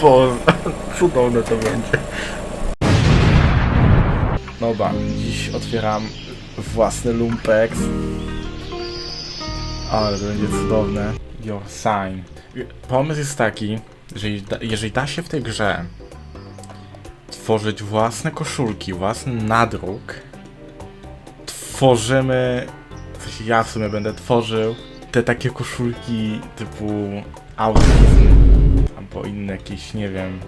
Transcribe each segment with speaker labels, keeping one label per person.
Speaker 1: Boże, cudowne to będzie. Dobra, dziś otwieram własny lumpex. Ale to będzie cudowne. Your sign. Pomysł jest taki, że jeżeli da- jeżeli da się w tej grze tworzyć własne koszulki, własny nadruk, tworzymy, w sensie ja w sumie będę tworzył te takie koszulki typu autyzm, albo inne jakieś, nie wiem,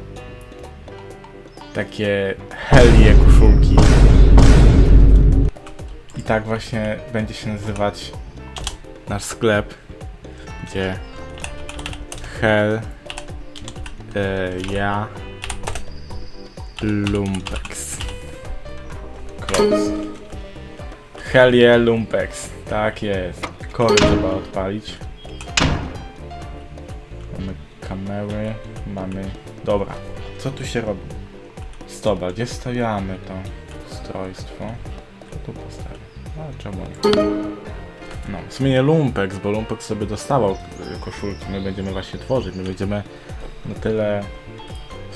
Speaker 1: takie helie koszulki. I tak właśnie będzie się nazywać nasz sklep, gdzie Hell e, ja Lumpex. Hell yeah Lumpex. Tak jest. Kory trzeba odpalić kamery Mamy... Dobra Co tu się robi? Stoba, gdzie stawiamy to ustrojstwo? Tu postawię A czemu nie? No, w sumie nie Lumpex, bo Lumpex sobie dostawał y, koszulki, my będziemy właśnie tworzyć, my będziemy na tyle...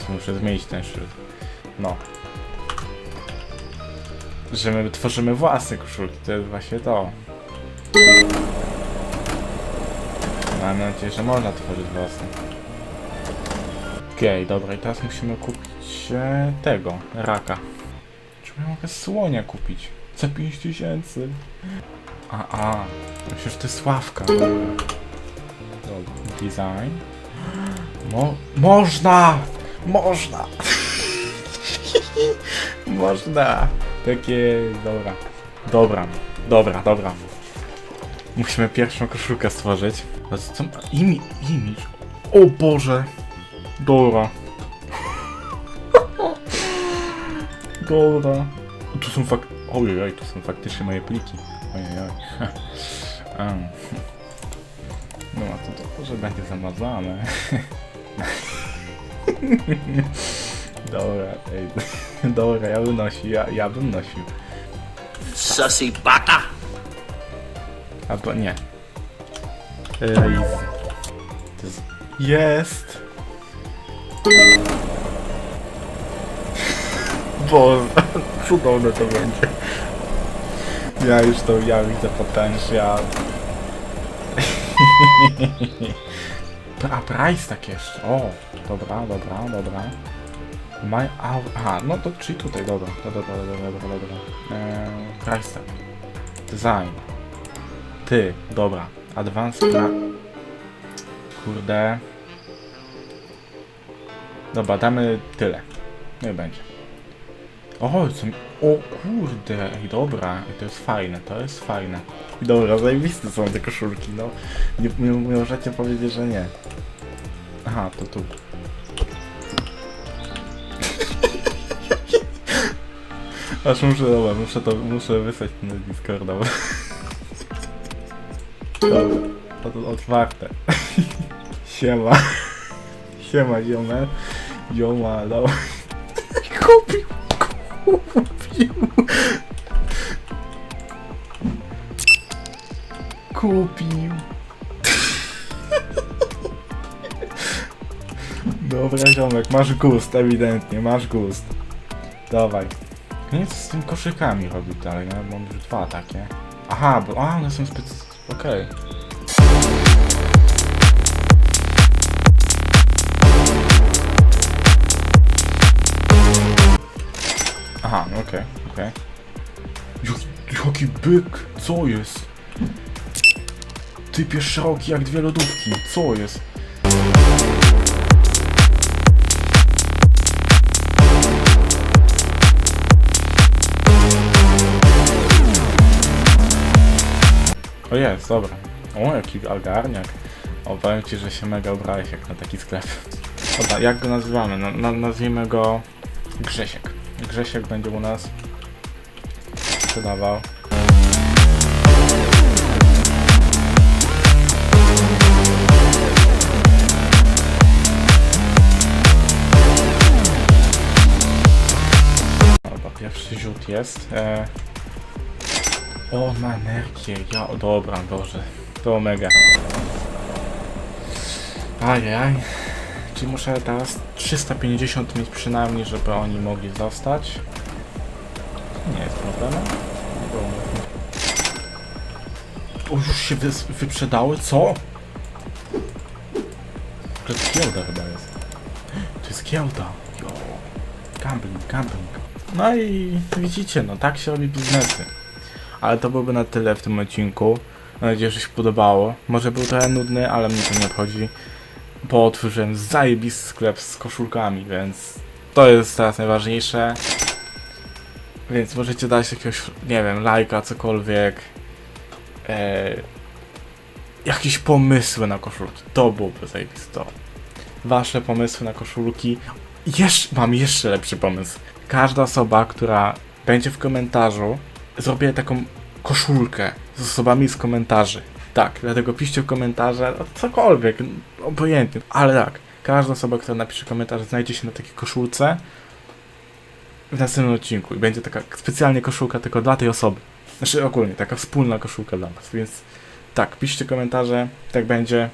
Speaker 1: Muszę zmienić ten szyld. No. Że my tworzymy własne koszulki, to jest właśnie to. Mam nadzieję, że można tworzyć własne. Okej, dobra, i teraz musimy kupić e, tego, raka. Czy mogę słonia kupić? Za 5000. A, a, myślę, to jest Sławka. Dobra, design. Mo można! Można! można! Takie, dobra. Dobra, dobra, dobra. Musimy pierwszą koszulkę stworzyć. A co? Imi, imidż. O Boże! Dobra. Dobra. Tu są fak... Ojej, tu są faktycznie moje pliki. Ojej. um. No a to, to może będzie zamazane. Dobra, ej. Dobra, ja bym nosił, ja, ja bym nosił.
Speaker 2: Sussy baka!
Speaker 1: Albo nie. To jest... Boże, cudowne to będzie. Ja już to, ja widzę potencjał. A price tak jeszcze. O, dobra, dobra, dobra. My out. Aha, no to czyli tutaj, dobra. Dobra, dobra, dobra, dobra. Eee, price tak. Design. Ty, dobra. Advanced. Kurde. Dobra, damy tyle. Nie będzie. O, co... O kurde, dobra, to jest fajne, to jest fajne. Dobra, zajebiste są te koszulki, no. Nie, nie, nie możecie powiedzieć, że nie. Aha, to tu. Aż muszę, dobra, muszę to, muszę wysłać na Discorda. bo- to, to otwarte. Siema. Siema, ziomę. Zioma, dobra. Kupił, kupił. Kupił. Dobra, ziomek, masz gust, ewidentnie, masz gust. Dawaj. Nie co z tymi koszykami robić dalej, ja mam już dwa takie. Aha, bo a, one są specjalne. Okej. Aha, okej, okej. Jaki, jaki byk, co jest? Typie szeroki jak dwie lodówki, co jest? O jest, dobra. O, jaki ogarniak. O, powiem ci, że się mega ubrałeś jak na taki sklep. Dobra, jak go nazywamy? Na, na, nazwijmy go Grzesiek. Grzesiek będzie u nas sprzedawał. Dobra, pierwszy rzut jest. E... O, na energię. Ja, dobra, dobrze. To mega. Ajaj. Czyli muszę teraz 350 mieć przynajmniej, żeby oni mogli zostać. Nie jest problemem. O, już się wys- wyprzedały? Co? To jest giełda chyba jest. To jest giełda. Jo. Gambling, gambling. No i widzicie, no tak się robi biznesy. Ale to byłoby na tyle w tym odcinku. Mam nadzieję, że się podobało. Może był trochę nudny, ale mnie to nie obchodzi. Bo otworzyłem zajebisty sklep z koszulkami, więc to jest teraz najważniejsze. Więc możecie dać jakiegoś, nie wiem, lajka, cokolwiek. E, jakieś pomysły na koszulki. To byłoby zajebiste. Wasze pomysły na koszulki. Jeszcze, mam jeszcze lepszy pomysł. Każda osoba, która będzie w komentarzu, zrobię taką koszulkę z osobami z komentarzy. Tak, dlatego piszcie komentarze, no, cokolwiek, obojętnie, ale tak. Każda osoba, która napisze komentarz, znajdzie się na takiej koszulce w następnym odcinku i będzie taka specjalnie koszulka tylko dla tej osoby. Znaczy ogólnie, taka wspólna koszulka dla was, więc tak, piszcie komentarze, tak będzie.